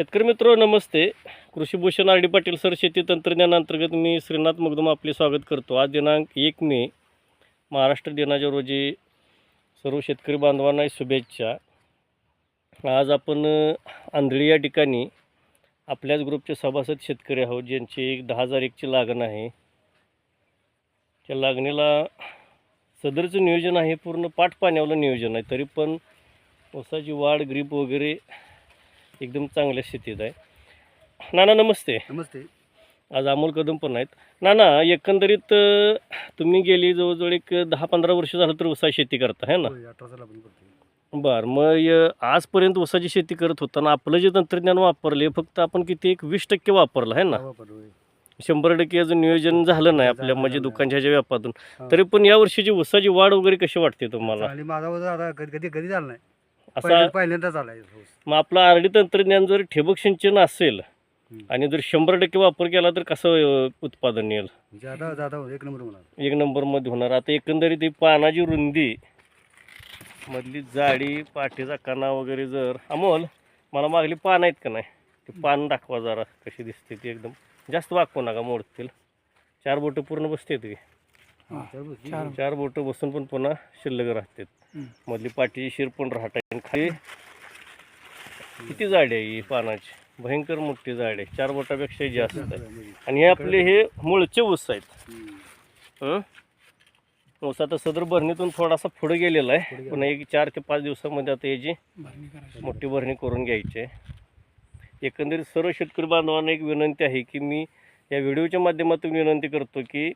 शेतकरी मित्र नमस्ते. कृषीभूषण आर डी पाटील सर शेती तंत्रज्ञानांतर्गत मी श्रीनाथ मगदुम आपले स्वागत करतो. आज दिनांक एक मे महाराष्ट्र दिनाच्या रोजी सर्व शेतकरी बांधवांना शुभेच्छा. आज आपण आंधळी या ठिकाणी आपल्याच ग्रुपचे सभासद शेतकरी आहोत ज्यांची एक दहा हजार एकची लागण आहे. त्या लागणीला सदरचं नियोजन आहे पूर्ण पाठ पाण्यावलं नियोजन आहे. तरी पण ऊसाची वाढ ग्रीप वगैरे एकदम चांगल्या स्थितीत आहे. नाना नमस्ते. नमस्ते. आज अमोल कदम पण आहेत. नाना एकंदरीत तुम्ही गेली जवळजवळ एक दहा पंधरा वर्ष झालं तर ऊसा शेती करता है ना? बरं मग आजपर्यंत ऊसाची शेती करत होताना आपलं जे तंत्रज्ञान वापरले फक्त आपण किती एक वीस टक्के वापरलं आहे ना. शंभर टक्के अजून नियोजन झालं नाही आपल्या म्हणजे. दुकानच्या ह्याच्या व्यापातून. तरी पण या वर्षीची ऊसाची वाढ वगैरे कशी वाटते तुम्हाला? माझा कधी कधी कधी झाला नाही. असा पहिल्या- पहिल्यांदाच आलाय हो. मग आपलं आरडी तंत्रज्ञान जर ठिबक सिंचन असेल हम्म. आणि जर शंभर टक्के वापर केला तर कसं अ, उत्पादन येईल? जादा जादा होतं, एक नंबर होणार. एक नंबरमध्ये होणार. आता एकंदरीत ही पानाची रुंदी मधली जाडी पाठीचा कणा वगैरे जर अमोल मला मागली पान आहेत का नाही? ते पान दाखवा जरा कशी दिसते ती एकदम. जास्त वाकवू नका मोडतील. चार बोटं पूर्ण बसते ती हा, चार बोटं बसून पण पुन्हा शिल्लक राहतात. मधली पाठीची शिर पण राहत आणि खाली किती जाडी आहे ही पानाची? भयंकर मोठी जाडी आहे. चार बोटापेक्षाही जास्त आहे आणि हे आपले हे मूळचे ऊस आहेत? ऊस आता सदर भरणीतून थोडासा पुढे गेलेला आहे. पुन्हा एक चार ते पाच दिवसामध्ये आता याची मोठी भरणी करून घ्यायची आहे. एकंदरीत सर्व शेतकरी बांधवांना एक विनंती आहे की मी या व्हिडिओच्या माध्यमातून विनंती करतो की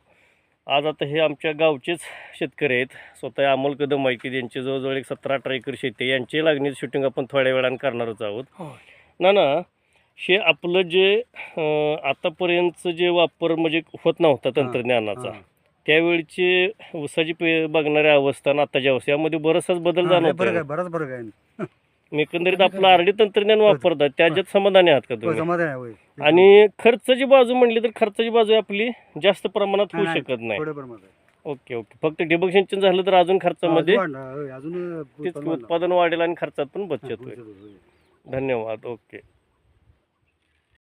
आज आता हे आमच्या गावचेच शेतकरी आहेत. स्वतः अमोल कदम आहे की ज्यांची जवळजवळ एक सतरा अठरा एकर शेती आहे. यांची लागणीचं शूटिंग आपण थोड्या वेळानं करणारच आहोत. ना ना हे आपलं जे आतापर्यंतचं जे वापर म्हणजे होत नव्हता तंत्रज्ञानाचा. त्यावेळची ऊसाची पे बघणाऱ्या अवस्था आणि आताच्या अवस्था यामध्ये बराचसाच बदल लय फरक आहे जाणवतो बराच फरक आहे. मी एकंदरीत आपलं आरडी तंत्रज्ञान वापरतात त्याच्यात समाधानी आहात का तुम्ही? समाधान आहे. होय. आणि खर्चाची बाजू म्हणली तर खर्चाची बाजू आपली जास्त प्रमाणात होऊ नाही, शकत नाही. थोडं प्रमाणात आहे. Okay okay. फक्त ठिबक सिंचन झालं तर अजून खर्चामध्ये अजून वाढणार, होय, अजून तेच उत्पन्न वाढणार. उत्पादन वाढेल आणि खर्चात पण हा, बचत होईल. धन्यवाद. ओके.